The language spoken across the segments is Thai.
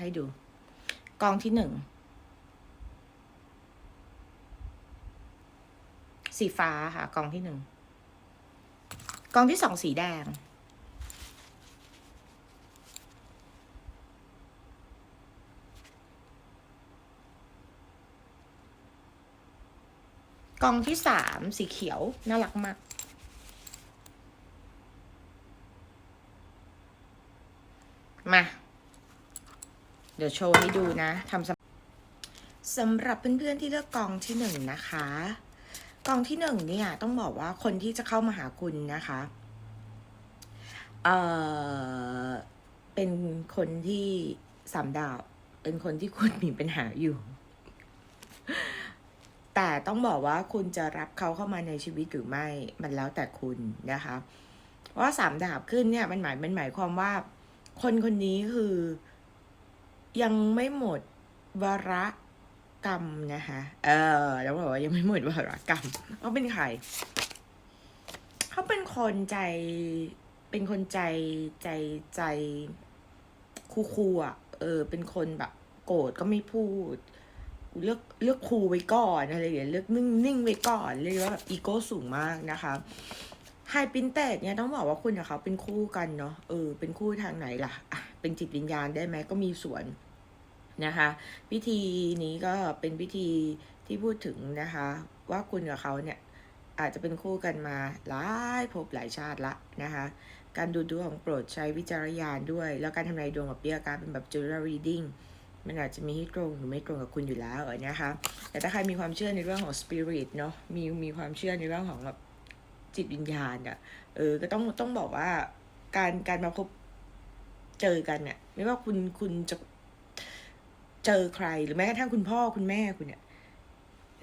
ให้ดู กองที่หนึ่ง สีฟ้าค่ะ กองที่หนึ่ง กองที่สองสีแดง กองที่สามสีเขียว น่ารักมากมา เดี๋ยวโชว์ให้ดูนะทำสำสำหรับเพื่อนๆที่เลือกกองที่หนึ่งนะคะ กองที่หนึ่งเนี่ยต้องบอกว่าคนที่จะเข้ามาหาคุณนะคะเอ่อเป็นคนที่สามดาว เป็นคนที่คุณมีปัญหาอยู่ แต่ต้องบอกว่าคุณจะรับเขาเข้ามาในชีวิตหรือไม่ มันแล้วแต่คุณนะคะเพราะว่าสามดาบขึ้นเนี่ยมันหมายมันหมายความว่า คนคนนี้คือ ยังไม่หมดวาระกรรมนะคะเออ แล้วบอกว่ายังไม่หมดวาระกรรมเขาเป็นใครเขาเป็นคนใจ เป็นคนใจใจใจคูคูๆอะ เออ เป็นคนแบบโกรธก็ไม่พูด เลือกเลือกคูไว้ก่อนอะไรอย่างเงี้ยเลือกนิ่งนิ่งไว้ก่อน เรียกว่าแบบอีโก้สูงมากนะคะ ไฮปินเตดเนี่ยต้องบอกว่าคุณกับเขาเป็นคู่กันเนาะเออเป็นคู่ทางไหนล่ะอะเป็นจิตวิญญาณได้ไหมก็มีส่วนนะคะ พิธีนี้ก็เป็นพิธีที่พูดถึงนะคะ ว่าคุณกับเขาเนี่ยอาจจะเป็นคู่กันมาหลายภพหลายชาติละนะคะ การดูดวงโปรดใช้วิจารณญาณด้วย แล้วการทำนายดวงกับเปียการเป็นแบบ general reading มันอาจจะมีให้ตรงหรือไม่ตรงกับคุณอยู่แล้วนะคะ แต่ถ้าใครมีความเชื่อในเรื่องของ spirit เนาะมีมีความเชื่อในเรื่องของแบบ จิตวิญญาณอะเออ ก็ต้องต้องบอกว่า การการมาพบเจอกันเนี่ยไม่ว่าคุณคุณจะเจอใครหรือแม้กระทั่งคุณพ่อคุณแม่คุณเนี่ย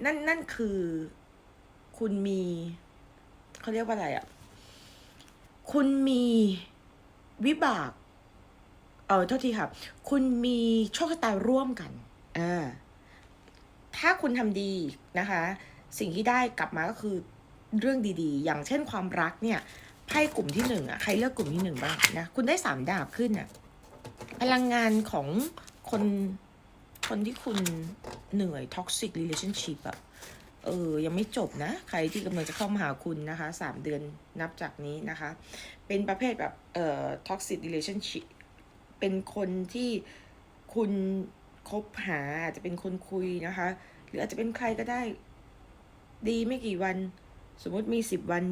นั่นนั่นคือคุณมีเขาเรียกว่าอะไรอะคุณมีวิบาก เออโทษทีครับคุณมีโชคชะตาร่วมกันเออถ้าคุณทำดีนะคะ สิ่งที่ได้กลับมาก็คือ เรื่องดีๆ อย่างเช่นความรักเนี่ยไพ่กลุ่มที่หนึ่งอะใครเลือกกลุ่มที่หนึ่งบ้างนะคุณได้สามดาบขึ้นอะพลังงานของคนคนที่คุณเหนื่อย toxic relationship อะเออ ยังไม่จบนะ ใครที่กำลังจะเข้ามาหาคุณนะคะสามเดือนนับจากนี้นะคะ เป็นประเภทแบบเอ่อ toxic relationship เป็นคนที่คุณคบหาอาจจะเป็นคนคุยนะคะ หรืออาจจะเป็นใครก็ได้ ดีไม่กี่วัน สมมติมีสิบวัน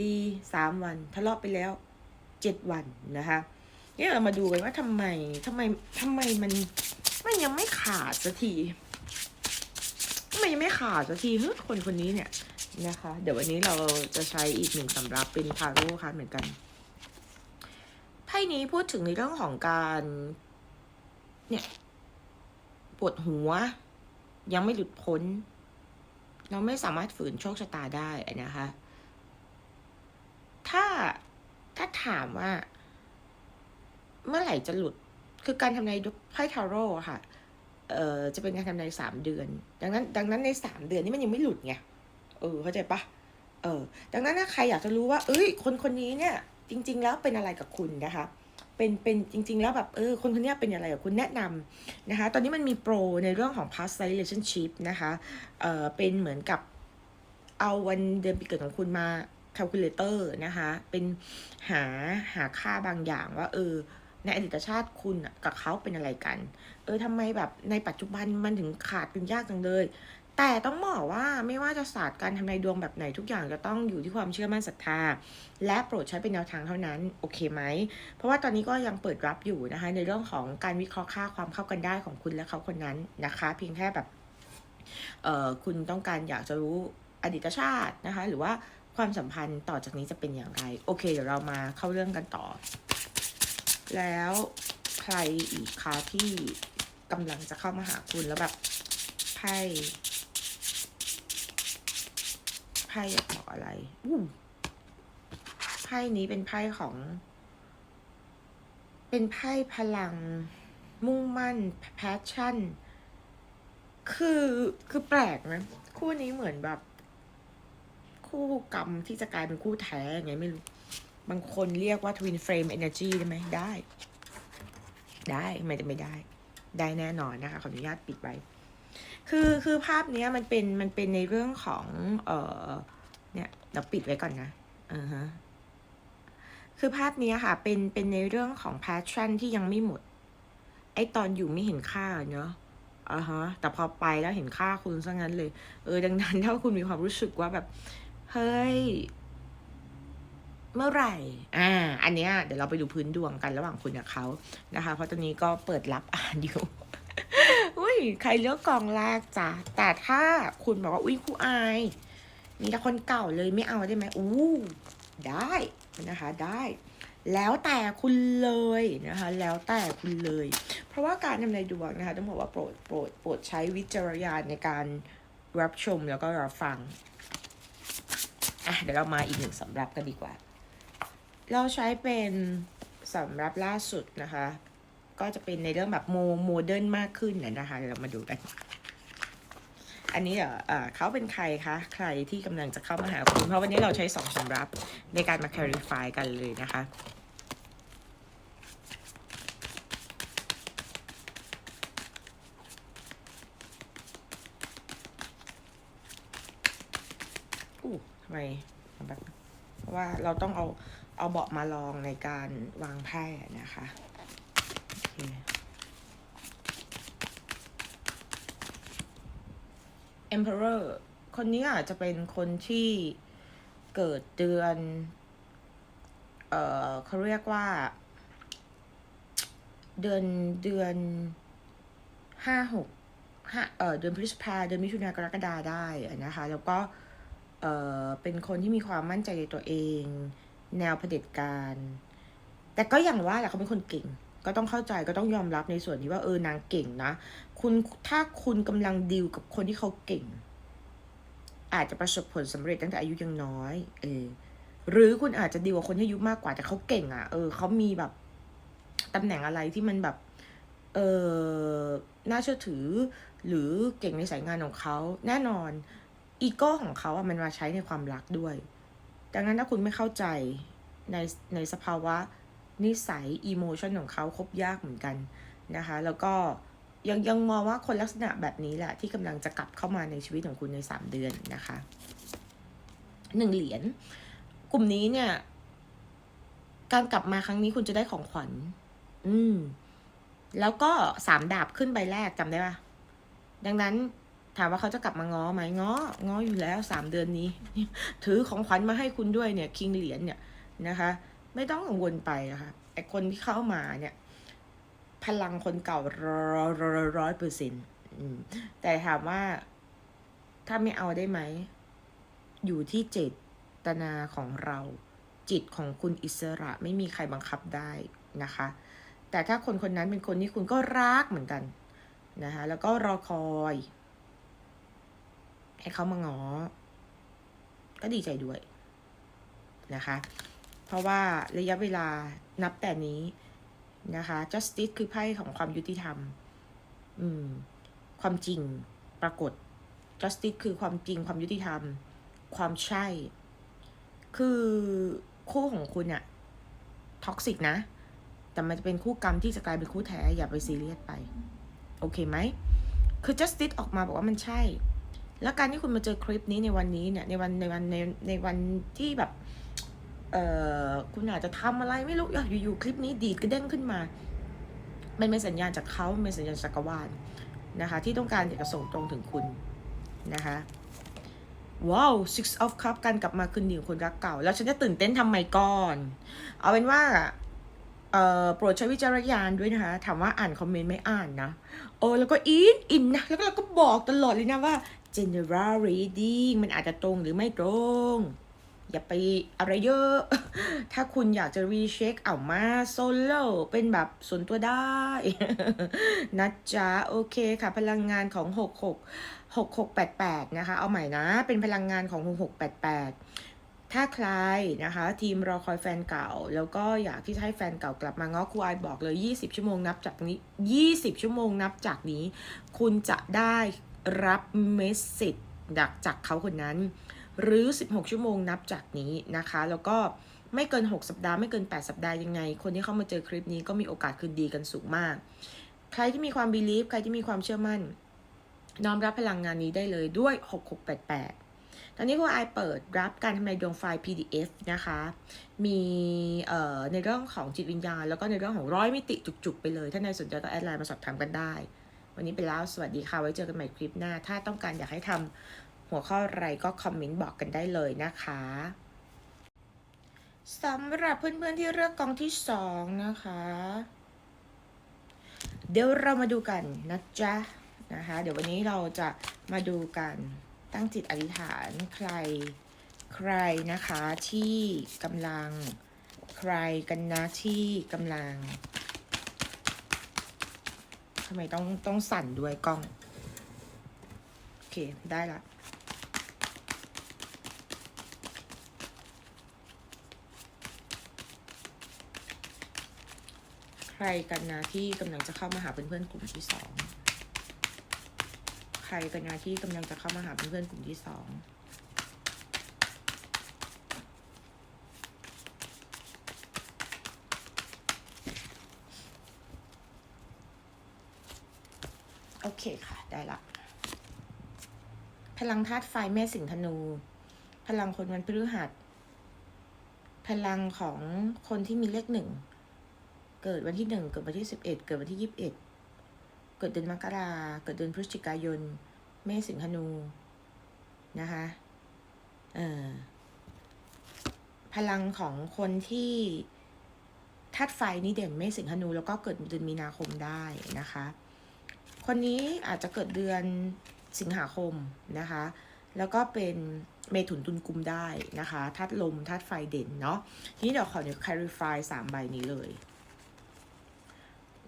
ดีสามวัน ทะเลาะไปแล้วเจ็ดวันนะคะเนี่ยเรามาดูกันว่าทำไมทำไมทำไมมันมันยังไม่ขาดสักทีทำไมยังไม่ขาดสักทีเฮ้ยคนคนนี้เนี่ยนะคะ เดี๋ยววันนี้เราจะใช้อีกหนึ่งสำรับเป็นคาโร่ค่ะเหมือนกันไพ่นี้พูดถึงในเรื่องของการ เนี่ยปวดหัว ยังไม่หลุดพ้น เราไม่สามารถฝืนโชคชะตาได้นะคะ ถ้าถ้าถามว่า เมื่อไหร่จะหลุด คือการทำนายไพ่ทาโร่ค่ะ เอ่อ จะเป็นการทำนายสามเดือน ดังนั้น ดังนั้นในสามเดือนนี้มันยังไม่หลุดไง เออ เข้าใจปะเออ ดังนั้นถ้าใครอยากจะรู้ว่า เอ้ย คนคนนี้เนี่ย จริง ๆ แล้วเป็นอะไรกับคุณนะคะ เป็นเป็นจริง ๆ แล้วแบบเออคนคนนี้เป็นอะไรกับคุณแนะนำนะคะ ตอนนี้มันมีโปรในเรื่องของ past life relationship นะคะเออเป็นเหมือนกับเอาวันเดือนปีเกิดของคุณมา calculator นะคะ เป็นหาหาค่าบางอย่างว่าเออในอดีตชาติคุณกับเขาเป็นอะไรกัน เออทำไมแบบในปัจจุบันมันถึงขาดกันยากจังเลย แต่ต้องบอกว่าไม่ว่าจะศาสตร์การทำนายดวงแบบไหนทุกอย่างจะต้องอยู่ที่ความเชื่อมั่นศรัทธา และโปรดใช้เป็นแนวทางเท่านั้น โอเคไหม เพราะว่าตอนนี้ก็ยังเปิดรับอยู่นะคะ ในเรื่องของการวิเคราะห์ค่าความเข้ากันได้ของคุณและเขาคนนั้นนะคะ เพียงแค่แบบเอ่อคุณต้องการอยากจะรู้อดีตชาตินะคะ หรือว่าความสัมพันธ์ต่อจากนี้จะเป็นอย่างไร โอเคเดี๋ยวเรามาเข้าเรื่องกันต่อ แล้วใครอีกคะที่กำลังจะเข้ามาหาคุณแล้วแบบไพ่ ไพ่อยากบอกอะไรอู้ไพ่นี้เป็นไพ่ของ เป็นไพ่พลัง มุ่งมั่นแพชชั่น คือคือแปลกนะ คู่นี้เหมือนแบบ คู่กรรมที่จะกลายเป็นคู่แท้ไงไม่รู้ บางคนเรียกว่า Twin Flame Energy ได้ไหมได้ ได้ไม่จะไม่ได้ ได้แน่นอนนะคะ ขออนุญาตปิดไว้ คือคือภาพเนี้ยมันเป็นมันเป็นในเรื่องของเออเนี่ยเราปิดไว้ก่อนนะอือฮะคือภาพนี้ค่ะเป็นเป็นในเรื่องของ passion ที่ยังไม่หมด ไอตอนอยู่ไม่เห็นค่าเนาะอ่าฮะแต่พอไปแล้วเห็นค่าคุณซะงั้นเลย เออ ดังนั้นถ้าคุณมีความรู้สึกว่าแบบ เฮ้ย เมื่อไหร่ อ่า อันเนี้ยเดี๋ยวเราไปดูพื้นดวงกันระหว่างคุณกับเขานะคะ เพราะตอนนี้ก็เปิดรับอ่านอยู่ ย ใครเลือกกองแรกจ้ะแต่ถ้าคุณบอกว่าอุ้ยครูอาย มีแต่คนเก่าเลยไม่เอาได้ไหมอู้ได้นะคะได้แล้วแต่คุณเลยนะคะ แล้วแต่คุณเลย เพราะว่าการทำนายดวงนะคะ ต้องบอกว่าโปรดโปรดโปรดใช้วิจารณญาณในการรับชมแล้วก็รับฟังอะเดี๋ยวเรามาอีกหนึ่งสำรับกันดีกว่า เราใช้เป็นสำรับล่าสุดนะคะ ก็จะเป็นในเรื่องแบบโมโมเดิร์นมากขึ้นนะนะคะเดี๋ยวเรามาดูกัน อันนี้เดี๋ยวเอ่อเขาเป็นใครคะ ใครที่กำลังจะเข้ามาหาคุณ เพราะวันนี้เราใช้สองสำรับในการมา clarify กันเลยนะคะอู้ทำไมแบบเพราะว่าเราต้องเอาเอาเบาะมาลองในการวางไพ่นะคะ โอเค Emperor คนนี้อาจจะเป็นคนที่เกิดเดือน เอ่อเขาเรียกว่า เดือนเดือนห้าหกห้าเอ่อเดือนพฤษภาเดือนมิถุนากรกฎาได้นะคะ แล้วก็ เอ่อ เป็นคนที่มีความมั่นใจในตัวเอง แนวเผด็จการ แต่ก็อย่างว่าแหละเขาเป็นคนเก่ง ก็ต้องเข้าใจก็ต้องยอมรับในส่วนที่ว่าเออนางเก่งนะ คุณถ้าคุณกำลังดีลกับคนที่เขาเก่ง อาจจะประสบผลสำเร็จตั้งแต่อายุยังน้อย เออ หรือคุณอาจจะดีลกับคนที่อายุมากกว่าแต่เขาเก่งอะ่ะ เออเขามีแบบตำแหน่งอะไรที่มันแบบ เออน่าเชื่อถือ หรือเก่งในสายงานของเขาแน่นอนอีโก้ของเขาอะมันมาใช้ในความรักด้วย ดังนั้นถ้าคุณไม่เข้าใจในในสภาวะ นิสัยอีโมชันของเขาคบยากเหมือนกันนะคะ แล้วก็ยังยังมองว่าคนลักษณะแบบนี้แหละ ที่กำลังจะกลับเข้ามาในชีวิตของคุณในสามเดือนนะคะหนึ่งเหรียญกลุ่มนี้เนี่ย การกลับมาครั้งนี้คุณจะได้ของขวัญ อืม แล้วก็สามดาบขึ้นใบแรกจำได้ปะดังนั้นถามว่าเขาจะกลับมาง้อไหมง้อง้ออยู่แล้วสามเดือนนี้ ถือของขวัญมาให้คุณด้วยเนี่ย คิงเหรียญเนี่ยนะคะ ไม่ต้องกังวลไปนะคะไอคนที่เข้ามาเนี่ย พลังคนเก่าร้อยเปอร์เซ็นต์แต่ถามว่าถ้าไม่เอาได้ไหม อยู่ที่เจตนาของเรา จิตของคุณอิสระไม่มีใครบังคับได้นะคะ แต่ถ้าคนคนนั้นเป็นคนที่คุณก็รักเหมือนกันนะคะแล้วก็รอคอยให้เขามาง้อก็ดีใจด้วยนะคะ ราะว่าระยะเวลานับแต่นี้นะคะ justice คือไพ่ของความยุติธรรม อืม ความจริงปรากฏ justice คือความจริงความยุติธรรม ความใช่ คือคู่ของคุณอะท็อกซิกนะ แต่มันจะเป็นคู่กรรมที่จะกลายเป็นคู่แท้ อย่าไปซีเรียสไป โอเคไหม คือ justice ออกมาบอกว่ามันใช่ แล้วการที่คุณมาเจอคลิปนี้ในวันนี้เนี่ย ในวันในวันในในวันที่แบบ เอ่อคุณอาจจะทำอะไรไม่รู้อยู่ๆคลิปนี้ดีดกระเด้งขึ้นมา มันเป็นสัญญาณจากเขาเป็นสัญญาณจักรวาลนะคะ ที่ต้องการอยากจะส่งตรงถึงคุณนะคะว้าว six of cup การกลับมาคืนดีของคนรักเก่า แล้วฉันจะตื่นเต้นทำไมก่อน เอาเป็นว่าเอ่อโปรดใช้วิจารณญาณด้วยนะคะ ถามว่าอ่านคอมเมนต์ไม่อ่านนะโอ้แล้วก็อินอินนะ แล้วก็เราก็บอกตลอดเลยนะว่า general reading มันอาจจะตรงหรือไม่ตรง อย่าไปอะไรเยอะ ถ้าคุณอยากจะรีเช็คเอามาโซโล่เป็นแบบส่วนตัวได้ นะจ๊ะ โอเคค่ะ พลังงานของ 66 6688 นะคะ เอาใหม่นะ เป็นพลังงานของ 6688 ถ้าใครนะคะ ทีมรอคอยแฟนเก่า แล้วก็อยากที่จะให้แฟนเก่ากลับมาง้อครูอายบอกเลย 20 ชั่วโมงนับจากนี้ 20 ชั่วโมงนับจากนี้ คุณจะได้รับเมสเซจจากจากเขาคนนั้น หรือ 16 ชั่วโมงนับจากนี้นะคะ แล้วก็ไม่เกิน 6 สัปดาห์ไม่เกิน 8 สัปดาห์ยังไง คนที่เข้ามาเจอคลิปนี้ก็มีโอกาสคืนดีกันสูงมาก ใครที่มีความ believe ใครที่มีความเชื่อมั่น น้อมรับพลังงานนี้ได้เลยด้วย 6688 ตอนนี้คุณไอเปิดรับการทำนายดวงไฟล์ PDF นะคะ มีในเรื่องของจิตวิญญาณ แล้วก็ในเรื่องของร้อยมิติจุกๆไปเลย ถ้าในสนใจก็แอดไลน์มาสอบถามกันได้ วันนี้ไปแล้ว สวัสดีค่ะ ไว้เจอกันใหม่คลิปหน้า ถ้าต้องการอยากให้ทำ หัวข้ออะไรก็คอมเมนต์บอกกันได้เลยนะคะสำหรับเพื่อนๆที่เลือกกองที่สองนะคะ เดี๋ยวเรามาดูกันนะจ๊ะนะคะ เดี๋ยววันนี้เราจะมาดูกันตั้งจิตอธิษฐานใครใครนะคะที่กำลังใครกันนะที่กำลังทำไมต้องต้องสั่นด้วยกล้อง โอเค ได้ละ รกันนะที่กำลังจะเข้ามาหาเพื่อนๆกลุ่มที่สองใครกันนะที่กำลังจะเข้ามาหาเพื่อนๆกลุ่มที่สองโอเคค่ะ ได้ละ พลังธาตุไฟแม่สิงห์ธนู พลังคนวันพฤหัส พลังของคนที่มีเลขหนึ่ง เกิดวันที่หนึ่งเกิดวันที่สิบเอ็ดเกิดวันที่ยี่สิบเอ็ดเกิดเดือนมกราเกิดเดือนพฤศจิกายน เมษสิงหนูนะคะเออพลังของคนที่ธาตุไฟนี่เด่นเมษสิงหนูแล้วก็เกิดเดือนมีนาคมได้นะคะ คนนี้อาจจะเกิดเดือนสิงหาคมนะคะ แล้วก็เป็นเมถุนตุลกุมได้นะคะธาตุลมธาตุไฟเด่นเนาะทีนี้เดี๋ยวขอเนี่ย clarify สามใบนี้เลย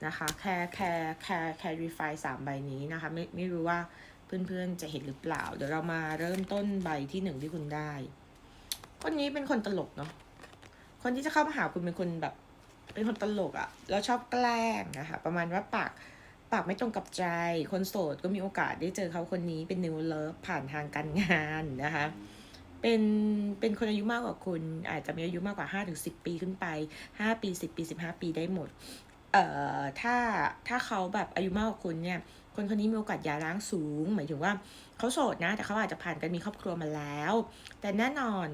นะคะแค่แค่แค่แค่รีไฟสามใบนี้นะคะไม่ไม่รู้ว่าเพื่อนๆจะเห็นหรือเปล่า เดี๋ยวเรามาเริ่มต้นใบที่หนึ่งที่คุณได้ คนนี้เป็นคนตลกเนาะคนที่จะเข้ามาหาคุณเป็นคนแบบ เป็นคนตลกอะ่ะแล้วชอบแกล้งนะคะประมาณว่าปากปากไม่ตรงกับใจ คนโสดก็มีโอกาสได้เจอเขาคนนี้เป็นนิวเลิฟผ่านทางการงานนะคะเป็นเป็นคนอายุมากกว่าคุณ อาจจะมีอายุมากกว่า5ถึง10 ปีขึ้นไป 5 ปี 10 ปี 15 ปีได้หมด เอ่อถ้าถ้าเขาแบบอายุมากกว่าคุณเนี่ย คนคนนี้มีโอกาสหย่าร้างสูง หมายถึงว่าเขาโสดนะ แต่เขาอาจจะผ่านการมีครอบครัวมาแล้ว แต่แน่นอน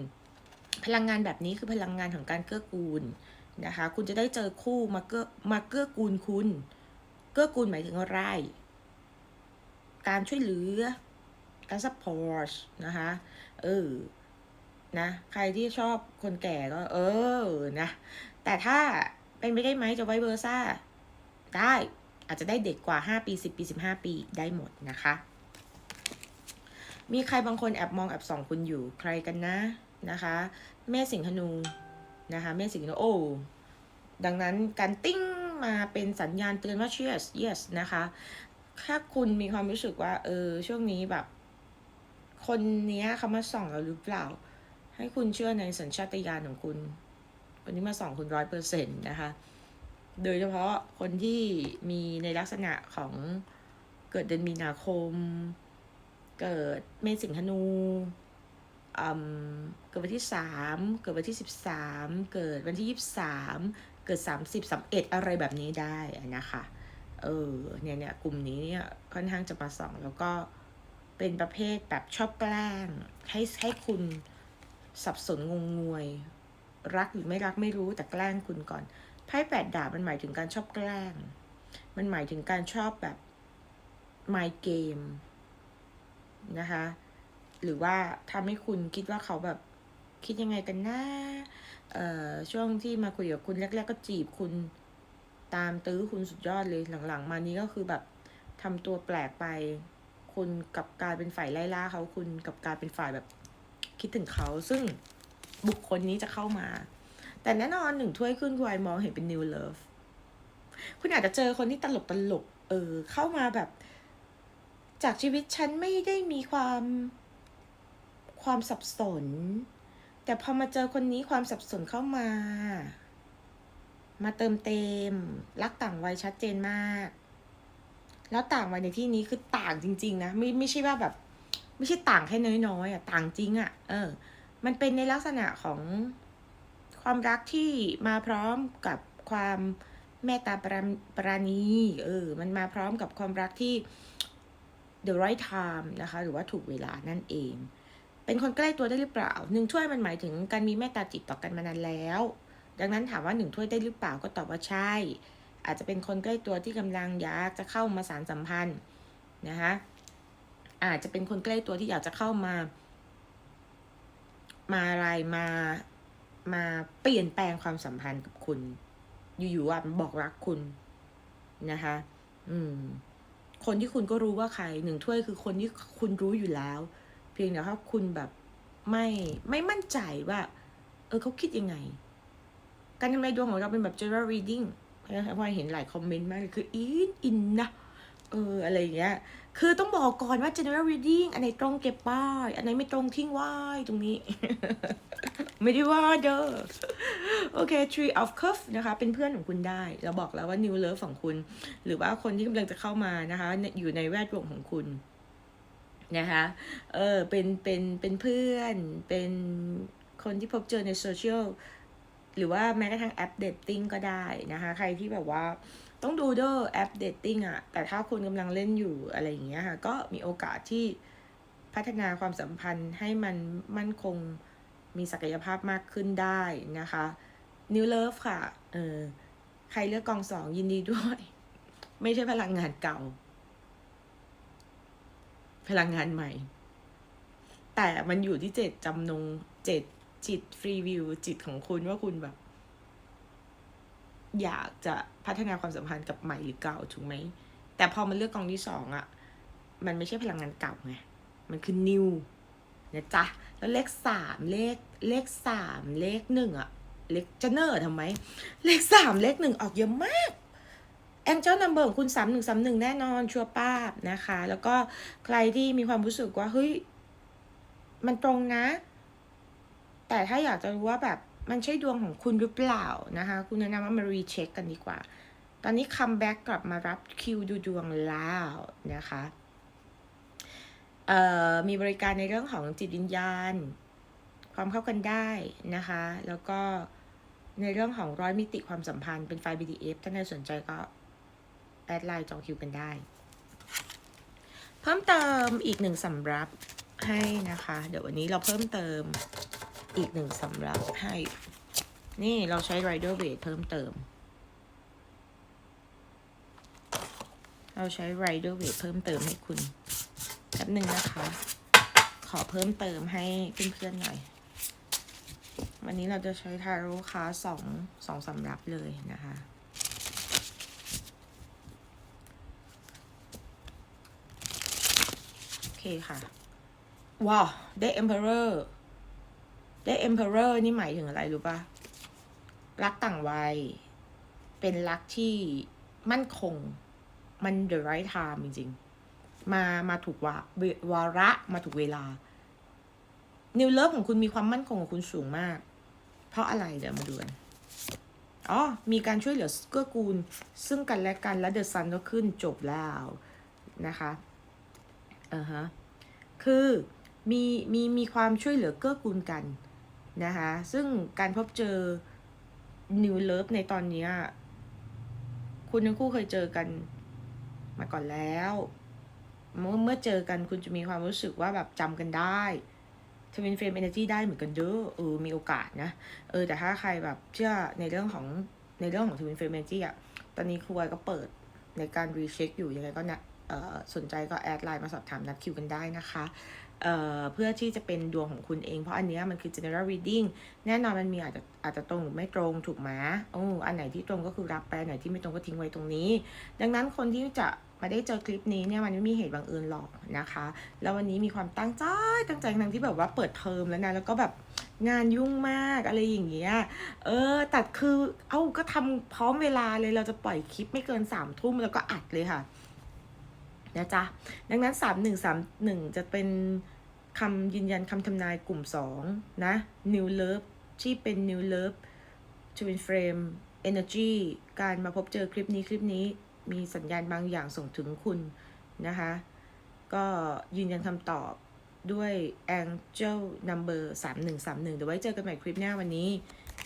พลังงานแบบนี้คือพลังงานของการเกื้อกูลนะคะ คุณจะได้เจอคู่มาเกื้อมาเกื้อกูลคุณ เกื้อกูลหมายถึงอะไรการช่วยเหลือ การซัพพอร์ตนะคะ เออ นะ ใครที่ชอบคนแก่ก็ เออ นะ แต่ถ้า เป็นไปได้ไหมจะไว้เบอร์ซ่า ได้อาจจะได้เด็กกว่า 5 ปี 10 ปี 15 ปีได้หมดนะคะ มีใครบางคนแอบมองแอบส่องคุณอยู่ใครกันนะนะคะ แม่สิงห์ธนูนะคะแม่สิงห์ธนูโอ้ดังนั้นการติ้งมาเป็นสัญญาณเตือนว่า yes yes นะคะ ถ้าคุณมีความรู้สึกว่า เออ ช่วงนี้แบบ คนเนี้ยเขามาส่องเราหรือเปล่า ให้คุณเชื่อในสัญชาตญาณของคุณ คนนี้มาส่องคุณร้อยเปอร์เซ็นต์นะคะ โดยเฉพาะคนที่มีในลักษณะของเกิดเดือนมีนาคม เกิดเมษสิงหนูเกิดวันที่สามเกิดวันที่สิบสามเกิดวันที่ยี่สิบสามเกิดสามสิบสามเอ็ดอะไรแบบนี้ได้นะคะเออเนี่ยเนี่ยกลุ่มนี้เนี่ยค่อนข้างจะมาส่องแล้วก็เป็นประเภทแบบชอบแกล้งให้ให้คุณสับสนงงงวย รักหรือไม่รักไม่รู้แต่แกล้งคุณก่อนไพ่แปดดาบมันหมายถึงการชอบแกล้ง มันหมายถึงการชอบแบบไมเกมนะคะ หรือว่าทำให้คุณคิดว่าเขาแบบคิดยังไงกันนะเอ่อช่วงที่มาคุยกับคุณแรก ๆ ก็จีบคุณตามตื้อคุณสุดยอดเลยหลังๆ มานี้ก็คือแบบทำตัวแปลกไป คุณกับการเป็นฝ่ายไล่ล่าเขาคุณกับการเป็นฝ่ายแบบคิดถึงเขาซึ่ง บุคคลนี้จะเข้ามา แต่แน่นอนหนึ่งถ้วยขึ้นคุณไอมองเห็นเป็น new love คุณอาจจะเจอคนที่ตลกตลก เออ เข้ามาแบบ จากชีวิตฉันไม่ได้มีความความสับสน แต่พอมาเจอคนนี้ความสับสนเข้ามา มาเติมเต็ม รักต่างวัยชัดเจนมาก แล้วต่างวัยในที่นี้คือต่างจริง ๆ นะ ไม่ไม่ใช่ว่าแบบ ไม่ใช่ต่างแค่น้อยๆอะ ต่างจริงอะ เออ มันเป็นในลักษณะของความรักที่มาพร้อมกับความเมตตาปราปราณีเออ มันมาพร้อมกับความรักที่ the right time นะคะ หรือว่าถูกเวลานั่นเอง เป็นคนใกล้ตัวได้หรือเปล่าหนึ่งถ้วยมันหมายถึงการมีเมตตาจิตต่อกันมานานแล้ว ดังนั้นถามว่าหนึ่งถ้วยได้หรือเปล่าก็ตอบว่าใช่ อาจจะเป็นคนใกล้ตัวที่กำลังอยากจะเข้ามาสารสัมพันธ์นะคะอาจจะเป็นคนใกล้ตัวที่อยากจะเข้ามา มาอะไรมามาเปลี่ยนแปลงความสัมพันธ์กับคุณ อยู่ๆอะมันบอกรักคุณนะคะ อืม คนที่คุณก็รู้ว่าใครหนึ่งถ้วยคือคนที่คุณรู้อยู่แล้ว เพียงแต่ว่าคุณแบบไม่ไม่มั่นใจว่า เออเขาคิดยังไง การทำนายดวงของเราเป็นแบบ general reading นะคะพอเห็นหลายคอมเมนต์มากคืออินอินนะเอออะไรอย่างเงี้ย คือต้องบอกก่อนว่า general reading อันไหนตรงเก็บป้าย อันไหนไม่ตรงทิ้งไว้ตรงนี้ ไม่ได้ว่าเด้อ โอเค tree of cup นะคะ เป็นเพื่อนของคุณได้ เราบอกแล้วว่า new love ของคุณ หรือว่าคนที่กำลังจะเข้ามานะคะ อยู่ในแวดวงของคุณนะคะ เออ เป็น เป็น เป็นเพื่อน เป็นคนที่พบเจอในโซเชียล หรือว่าแม้กระทั่งแอปเดตติ้งก็ได้นะคะ ใครที่แบบว่า ต้องดูเด้อแอปเดตติ้งอะแต่ถ้าคุณกำลังเล่นอยู่อะไรอย่างเงี้ยค่ะ ก็มีโอกาสที่พัฒนาความสัมพันธ์ให้มันมั่นคงมีศักยภาพมากขึ้นได้นะคะ New Love ค่ะ เออ ใครเลือกกองสองยินดีด้วย ไม่ใช่พลังงานเก่า พลังงานใหม่ แต่มันอยู่ที่เจตจำนงเจตจิตฟรีวิวจิตของคุณว่าคุณแบบ อยากจะพัฒนาความสัมพันธ์กับใหม่หรือเก่าถูกไหม แต่พอมันเลือกกองที่สองอะ่ะมันไม่ใช่พลังงานเก่าไง มันคือ new นะจ๊ะ แล้วเลขสามเลขเลขสามเลขหนึ่งอะเลขจะเนอร์ทำไม เลขสามเลขหนึ่งออกเยอะมากแองเจิลนัมเบอร์ของคุณสามหนึ่งสามหนึ่งแน่นอนชัวร์ป้าบนะคะ แล้วก็ใครที่มีความรู้สึกว่า เฮ้ย มันตรงนะ แต่ถ้าอยากจะรู้ว่าแบบ มันใช่ดวงของคุณหรือเปล่านะคะ คุณแนะนำว่ามารีเช็คกันดีกว่า ตอนนี้คัมแบ็กกลับมารับคิวดูดวงแล้วนะคะเอ่อมีบริการในเรื่องของจิตวิญญาณ ความเข้ากันได้นะคะ แล้วก็ในเรื่องของร้อยมิติความสัมพันธ์เป็นไฟล์ BDF ถ้าใครสนใจก็ แอดไลน์จองคิวกันได้ เพิ่มเติมอีกหนึ่งสำรับให้นะคะ เดี๋ยววันนี้เราเพิ่มเติม อีกหนึ่งสำรับให้ นี่เราใช้ Rider w a i t เพิ่มเติม เราใช้ Rider w a i t เพิ่มเติมให้คุณแป๊บหนึ่งนะคะ ขอเพิ่มเติมให้เพื่อนๆหน่อย วันนี้เราจะใช้ทาโร่คาสองสองสำรับเลยนะคะโอเคค่ะ ว้าว ได้ Emperor ได้ Emperor นี่หมายถึงอะไรรู้ปะรักต่างวัย เป็นรักที่มั่นคง มัน the right time จริงๆ มา มาถูกวาวาระ มาถูกเวลา นิวเลิฟของคุณมีความมั่นคงของคุณสูงมาก เพราะอะไรเดี๋ยวมาดูกัน อ๋อ มีการช่วยเหลือเกื้อกูล ซึ่งกันและกัน และเดอะซันก็ขึ้นจบแล้วนะคะอ่าฮะ คือมีมีมีความช่วยเหลือเกื้อกูลกัน นะคะซึ่งการพบเจอ New Love ในตอนนี้ คุณทั้งคู่เคยเจอกันมาก่อนแล้ว เมื่อเมื่อเจอกันคุณจะมีความรู้สึกว่าแบบจำกันได้ทวินเฟรมเอเนจีได้เหมือนกันเด้อเออมีโอกาสนะ เออแต่ถ้าใครแบบเชื่อในเรื่องของในเรื่องของทวินเฟรมเอเนจีอะตอนนี้ครูวายก็เปิดในการรีเช็คอยู่ยังไงก็นะเออสนใจก็แอดไลน์มาสอบถามนัดคิวกันได้นะคะ เเพื่อที่จะเป็นดวงของคุณเอง เพราะอันนี้มันคือ general reading แน่นอนมันมีอาจจะอาจจะตรงหรือไม่ตรงถูกไหมโอ้อันไหนที่ตรงก็คือรับไปอันไหนที่ไม่ตรงก็ทิ้งไว้ตรงนี้ ดังนั้นคนที่จะมาได้เจอคลิปนี้เนี่ยมันไม่มีเหตุบังเอิญหรอกนะคะ แล้ววันนี้มีความตั้งใจตั้งใจทั้งที่แบบว่าเปิดเทอมแล้วนะแล้วก็แบบงานยุ่งมากอะไรอย่างเงี้ย เออแต่คือ เอ้าก็ทำพร้อมเวลาเลยเราจะปล่อยคลิปไม่เกินสามทุ่มแล้วก็อัดเลยค่ะ นะจ๊ะ ดังนั้นสามหนึ่งสามหนึ่งจะเป็นคำยืนยันคำทำนายกลุ่มสองนะ New Love ที่เป็น New Love Twin Frame Energy การมาพบเจอคลิปนี้คลิปนี้มีสัญญาณบางอย่างส่งถึงคุณนะคะ ก็ยืนยันคำตอบด้วย Angel Number 3131 เดี๋ยวไว้เจอกันใหม่คลิปหน้าวันนี้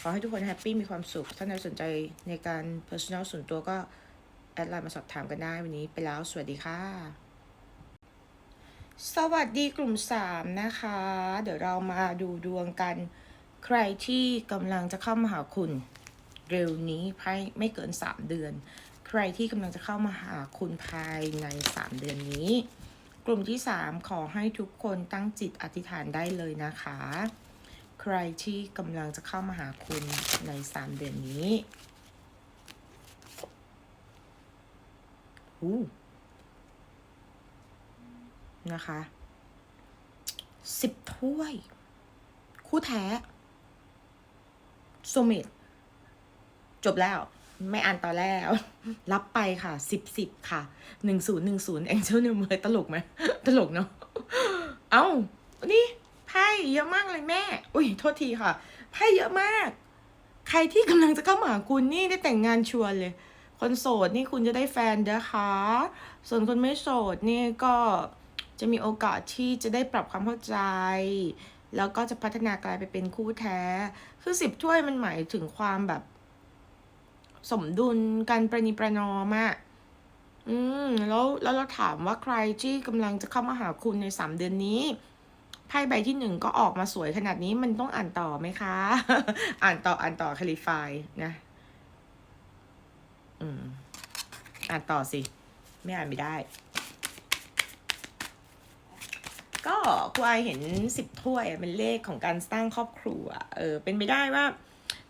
ขอให้ทุกคนแฮปปี้มีความสุข ถ้าใครสนใจในการ personal ส่วนตัวก็ แอดไลน์มาสอบถามกันได้วันนี้ไปแล้ว สวัสดีค่ะ สวัสดีกลุ่ม 3 นะคะ เดี๋ยวเรามาดูดวงกัน ใครที่กำลังจะเข้ามาหาคุณ เร็วนี้ภายไม่เกิน 3 เดือน ใครที่กำลังจะเข้ามาหาคุณภายใน 3 เดือนนี้ กลุ่มที่ 3 ขอให้ทุกคนตั้งจิตอธิษฐานได้เลยนะคะ ใครที่กำลังจะเข้ามาหาคุณใน 3 เดือนนี้ อู้นะคะสิบถ้วย คู่แท้โซเมตจบแล้วไม่อ่านต่อแล้ว รับไปค่ะสิบสิบค่ะหนึ่งศูนย์หนึ่งศูนย์แองเจิลนิวเมยตลกไหมตลกเนาะเอ้า นี่ไพ่เยอะมากเลยแม่ อุ้ยโทษทีค่ะไพ่เยอะมาก ใครที่กำลังจะเข้ามาหาคุณนี่ได้แต่งงานชวนเลย คนโสดนี่คุณจะได้แฟนนะคะ ส่วนคนไม่โสดนี่ก็จะมีโอกาสที่จะได้ปรับความเข้าใจ แล้วก็จะพัฒนากลายไปเป็นคู่แท้ คือสิบถ้วยมันหมายถึงความแบบ สมดุลการประนีประนอมอะอืมแล้วแล้วเราถามว่าใครที่กำลังจะเข้ามาหาคุณในสามเดือนนี้ไพ่ใบที่หนึ่งก็ออกมาสวยขนาดนี้มันต้องอ่านต่อไหมคะ อ่านต่ออ่านต่อคลิฟายนะ อืม อ่านต่อสิ ไม่อ่านไม่ได้ ก็ครูไอเห็นสิบถ้วยเป็นเลขของการสร้างครอบครัว เออ เป็นไปได้ว่า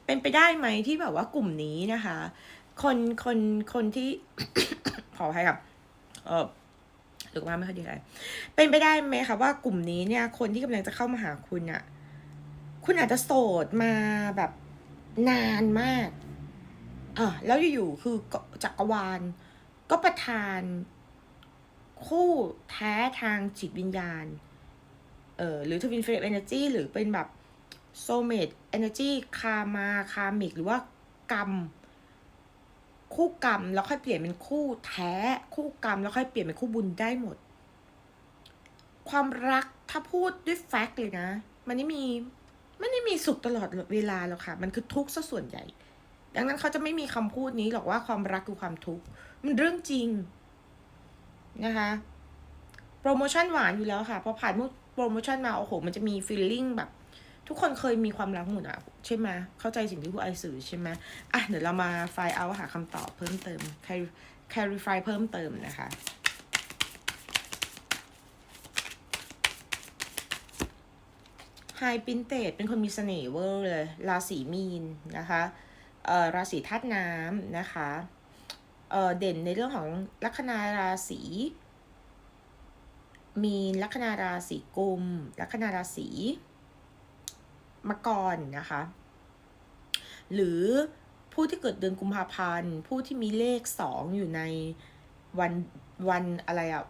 เป็นไปได้ไหมที่แบบว่ากลุ่มนี้นะคะ คนคนคนที่ขออภัยครับเออหรือว่าไม่ค่อยดีอะไร เป็นไปได้ไหมคะว่ากลุ่มนี้เนี่ย คนที่กำลังจะเข้ามาหาคุณอะคุณอาจจะโสดมาแบบนานมาก อะแล้วอยู่ๆคือจักรวาล ก็ประทาน คู่แท้ทางจิตวิญญาณ เอ่อหรือทวินเฟรมเอเนอร์จีหรือเป็นแบบโซเมตเอเนอร์จีคามาคามิกหรือว่ากรรม คู่กรรมแล้วค่อยเปลี่ยนเป็นคู่แท้คู่กรรมแล้วค่อยเปลี่ยนเป็นคู่บุญได้หมด ความรักถ้าพูดด้วยแฟกต์เลยนะ มันไม่มีไม่ได้มีสุขตลอดเวลาหรอกค่ะ มันคือทุกข์ซะส่วนใหญ่ ดังนั้นเขาจะไม่มีคำพูดนี้หรอกว่าความรักคือความทุกข์มันเรื่องจริงนะคะโปรโมชั่นหวานอยู่แล้วค่ะพอผ่านพวกโปรโมชั่นมาโอ้โห มันจะมีฟีลลิ่งแบบ ทุกคนเคยมีความรักหมดอะใช่ไหมเข้าใจสิ่งที่ผู้ไอสื่อใช่ไหมอะเดี๋ยวเรามาไฟล์เอาหาคำตอบเพิ่มเติม clarify เพิ่มเติมนะคะไฮปินเตดเป็นคนมีเสน่ห์เวอร์เลยราศีมีนนะคะ ราศีธาตุน้ำนะคะเเด่นในเรื่องของลัคนาราศีมีลัคนาราศีกุม ลัคนาราศีมกรนะคะ หรือผู้ที่เกิดเดือนกุมภาพันธ์ ผู้ที่มีเลขสองอยู่ในวันวันอะไรอะ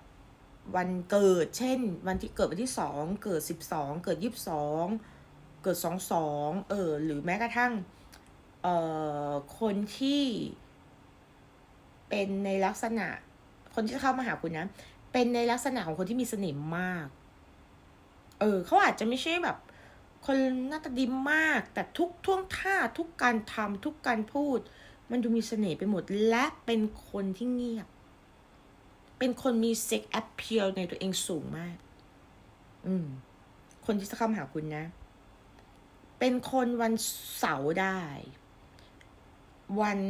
วันเกิด เช่น วันที่เกิดวันที่สอง เกิดสิบสอง เกิดยี่สิบสอง เกิดสองสอง เออ หรือแม้กระทั่ง คนที่เป็นในลักษณะ คนที่เข้ามาหาคุณนะ เป็นในลักษณะของคนที่มีเสน่ห์มาก เออเขาอาจจะไม่ใช่แบบ คนหน้าตาดีมาก แต่ทุกท่วงท่าทุกการทำทุกการพูด มันดูมีเสน่ห์ไปหมดและเป็นคนที่เงียบ เป็นคนมีเซ็กแอ p เพียลในตัวเองสูงมาก อืม คนที่จะเข้ามาหาคุณนะ เป็นคนวันเสาร์ได้ วัน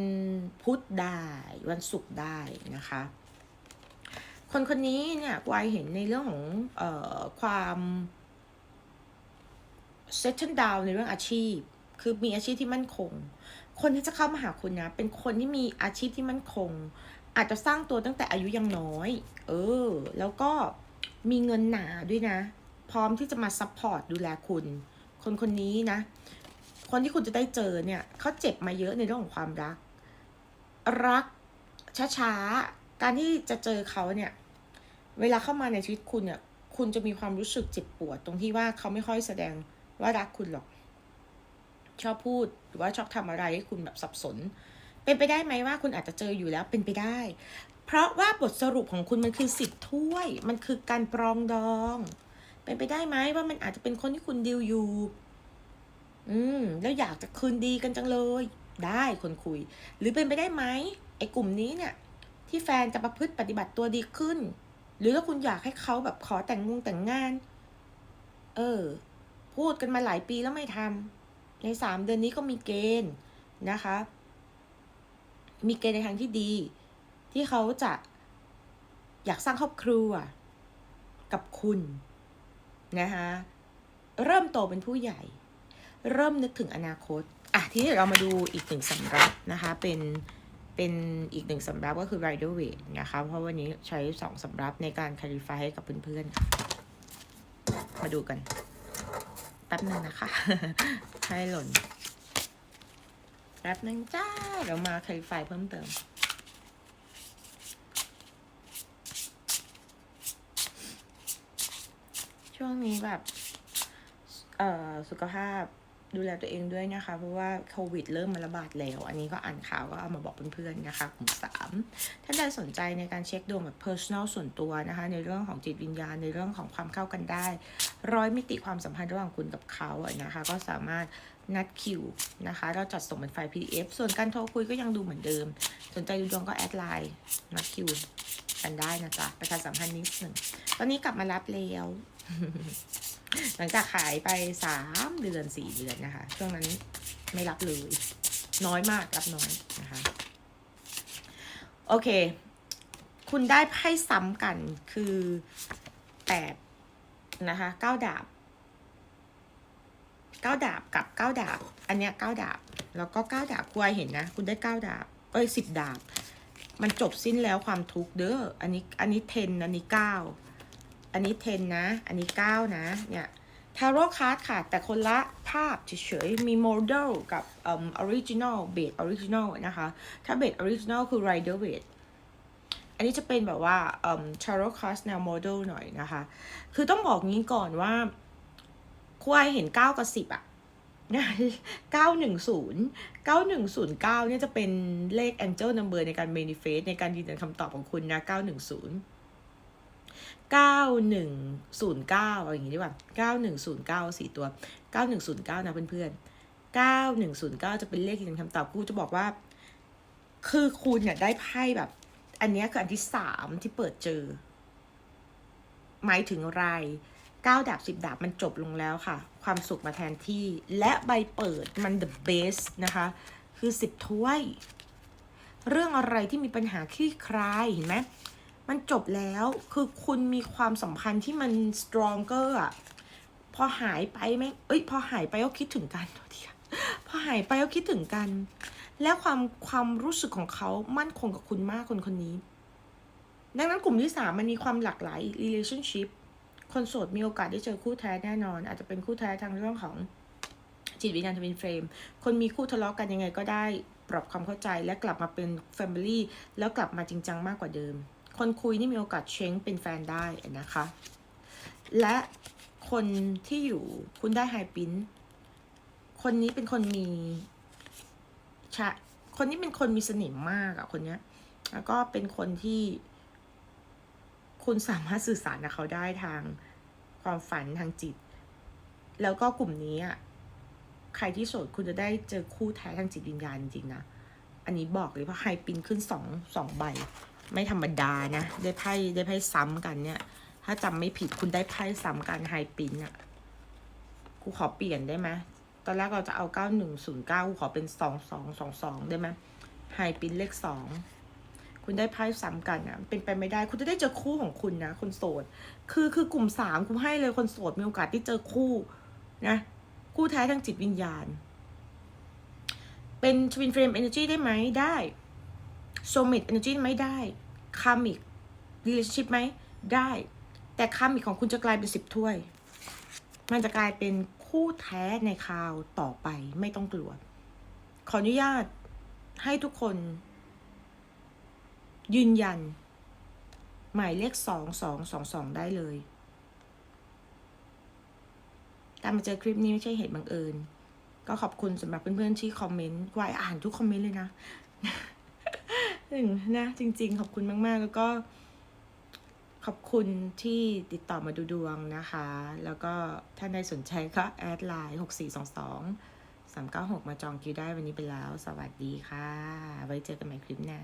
พุธได้วันศุกร์ได้นะคะ คนคนนี้เนี่ยกวายเห็นในเรื่องของเอ่อความ settle down ในเรื่องอาชีพ คือมีอาชีพที่มั่นคง คนที่จะเข้ามาหาคุณนะ เป็นคนที่มีอาชีพที่มั่นคง อาจจะสร้างตัวตั้งแต่อายุยังน้อย เออ แล้วก็มีเงินหนาด้วยนะ พร้อมที่จะมาซัพพอร์ตดูแลคุณ คนคนนี้นะ คนที่คุณจะได้เจอเนี่ยเขาเจ็บมาเยอะในเรื่องของความรัก รักช้าๆ การที่จะเจอเขาเนี่ย เวลาเข้ามาในชีวิตคุณเนี่ย คุณจะมีความรู้สึกเจ็บปวด ตรงที่ว่าเขาไม่ค่อยแสดงว่ารักคุณหรอก ชอบพูดหรือว่าชอบทำอะไรให้คุณแบบสับสน เป็นไปได้ไหมว่าคุณอาจจะเจออยู่แล้วเป็นไปได้ เพราะว่าบทสรุปของคุณมันคือสิบถ้วย มันคือการปรองดอง เป็นไปได้ไหมว่ามันอาจจะเป็นคนที่คุณดิวอยู่ อืม แล้วอยากจะคืนดีกันจังเลย ได้คนคุย หรือเป็นไปได้ไหมไอ้กลุ่มนี้เนี่ย ที่แฟนจะประพฤติปฏิบัติตัวดีขึ้น หรือถ้าคุณอยากให้เขาแบบขอแต่งงงแต่งงาน เออ พูดกันมาหลายปีแล้วไม่ทำในสามเดือนนี้ก็มีเกณฑ์นะคะ มีเกณฑ์ในทางที่ดี ที่เขาจะอยากสร้างครอบครัวกับคุณนะคะเริ่มโตเป็นผู้ใหญ่ เริ่มนึกถึงอนาคต อะ ทีนี้เดียวเรามาดูอีกหนึ่งสำรับนะคะ เป็นเป็นอีกหนึ่งสำรับก็คือ rider weight นะคะ เพราะวันนี้ใช้สองสำรับในการ clarify ให้กับเพื่อนๆค่ะมาดูกัน แป๊บหนึ่งนะคะ ให้หล่น แป๊บหนึ่งจ้าเดี๋ยวมา clarify เพิ่มเติมช่วงนี้แบบ เอ่อ สุขภาพ ดูแลตัวเองด้วยนะคะ เพราะว่าโควิดเริ่มมาระบาดแล้ว อันนี้ก็อ่านข่าวก็เอามาบอกเพื่อนๆนะคะกลุ่มสามท่านใดสนใจในการเช็คดวงแบบ personal ส่วนตัวนะคะ ในเรื่องของจิตวิญญาณในเรื่องของความเข้ากันได้ ร้อยมิติความสัมพันธ์ระหว่างคุณกับเขาอะนะคะ ก็สามารถนัดคิวนะคะ เราจัดส่งเป็นไฟล์ PDF ส่วนการโทรคุยก็ยังดูเหมือนเดิม สนใจดูดวงก็แอดไลน์นัดคิวกันได้นะจ๊ะประชาสัมพันธ์นิดหนึ่งตอนนี้กลับมารับแล้ว หลังจากขายไปสามเดือนสี่เดือนนะคะ ช่วงนั้นไม่รับเลย น้อยมากรับน้อยนะคะ โอเค คุณได้ไพ่ซ้ำกันคือแปดนะคะเก้าดาบเก้าดาบกับเก้าดาบ อันเนี้ยเก้าดาบ แล้วก็เก้าดาบคุณเห็นนะ คุณได้เก้าดาบ เอ้ยสิบดาบ มันจบสิ้นแล้วความทุกข์เด้อ อันนี้ อันนี้เทนอันนี้เก้า อันนี้เทนะ อันนี้เก้านะ เนี่ยทาโร่คาร์ดค่ะ แต่คนละภาพเฉยๆ มีโมเดลกับอ่อออริจินอลเบสออริจินอลนะคะ ถ้าเบสออริจินอลคือไรเดอร์เบสอันนี้จะเป็นแบบว่าอ่อทาโร่คาร์ดแนวโมเดลหน่อยนะคะ คือต้องบอกงี้ก่อนว่าควายเห็นเก้ากับสิบอะเก้าหนึ่งศูนย์เนี่ยจะเป็นเลข angel number ในการ manifest ในการยืนยันคำตอบของคุณนะเก้าหนึ่งศูนย์เก้าหนึ่งศูนย์เก้าอะไรอย่างงี้ดีกว่าเก้าหนึ่งศูนย์เก้าสี่ตัวเก้าหนึ่งศูนย์เก้านะเพื่อนๆเก้าหนึ่งศูนย์เก้าจะเป็นเลขที่หนึ่งคำตอบกูจะบอกว่า คือคุณเนี่ยได้ไพ่แบบ อันนี้คืออันที่สามที่เปิดเจอ หมายถึงอะไรเก้าดาบสิบดาบมันจบลงแล้วค่ะ ความสุขมาแทนที่ และใบเปิดมัน the best นะคะ คือสิบถ้วย เรื่องอะไรที่มีปัญหาคลี่คลายเห็นไหม มันจบแล้ว คือคุณมีความสัมพันธ์ที่มัน stronger อะพอหายไปไหมเอ้ย พอหายไปก็คิดถึงกันโทษทีค่ะพอหายไปก็คิดถึงกัน แล้วความความรู้สึกของเขามั่นคงกับคุณมากคนคนนี้ ดังนั้นกลุ่มที่สามมันมีความหลากหลาย relationship คนโสดมีโอกาสได้เจอคู่แท้แน่นอน อาจจะเป็นคู่แท้ทางเรื่องของจิตวิญญาณทวินเฟรม คนมีคู่ทะเลาะกันยังไงก็ได้ ปรับความเข้าใจและกลับมาเป็น Family แล้วกลับมาจริงจังมากกว่าเดิม คนคุยนี่มีโอกาสเช้งเป็นแฟนได้นะคะ และคนที่อยู่คุณได้ไฮปินคนนี้เป็นคนมีชะคนนี้เป็นคนมีเสน่ห์มากอะคนเนี้ย แล้วก็เป็นคนที่ คุณสามารถสื่อสารกับเขาได้ทางความฝันทางจิต แล้วก็กลุ่มนี้อะใครที่โสดคุณจะได้เจอคู่แท้ทางจิตวิญญาณจริงๆนะ อันนี้บอกเลยเพราะไฮปินขึ้นสองสองใบ ไม่ธรรมดานะ ได้ไพ่ได้ไพ่ซ้ำกันเนี่ย ถ้าจำไม่ผิดคุณได้ไพ่ซ้ำกันไฮปินอะกูขอเปลี่ยนได้ไหมตอนแรกเราจะเอาเก้าหนึ่งศูนย์เก้ากูขอเป็นสองสองสองสองได้ไหมไฮปินเลขสองคุณได้ไพ่ซ้ำกันอะเป็นไปไม่ได้ คุณจะได้เจอคู่ของคุณนะ คนโสด คือคือกลุ่มสามคุณให้เลยคนโสดมีโอกาสที่เจอคู่นะคู่แท้ทางจิตวิญญาณ เป็นทวินเฟรมเอเนอร์จีได้ไหมได้โซมิดเอเนอร์จีไหมได้ คามิกรีลชิพไหมได้ แต่คามิกของคุณจะกลายเป็นสิบถ้วย มันจะกลายเป็นคู่แท้ในคราวต่อไปไม่ต้องกลัว ขออนุญาตให้ทุกคน ยืนยัน หมายเลขสองสองสองสองได้เลยการมาเจอคลิปนี้ไม่ใช่เหตุบังเอิญ ก็ขอบคุณสำหรับเพื่อนๆที่คอมเมนต์วายอ่านทุกคอมเมนต์เลยนะ หนึ่งนะจริง ๆ ขอบคุณมาก ๆ แล้วก็ ขอบคุณที่ติดต่อมาดูดวงนะคะ แล้วก็ท่านใดสนใจก็แอดไลน์หกสี่สองสองสามเก้าหกมาจองคิวได้วันนี้ไปแล้ว สวัสดีค่ะ ไว้เจอกันใหม่คลิปหน้า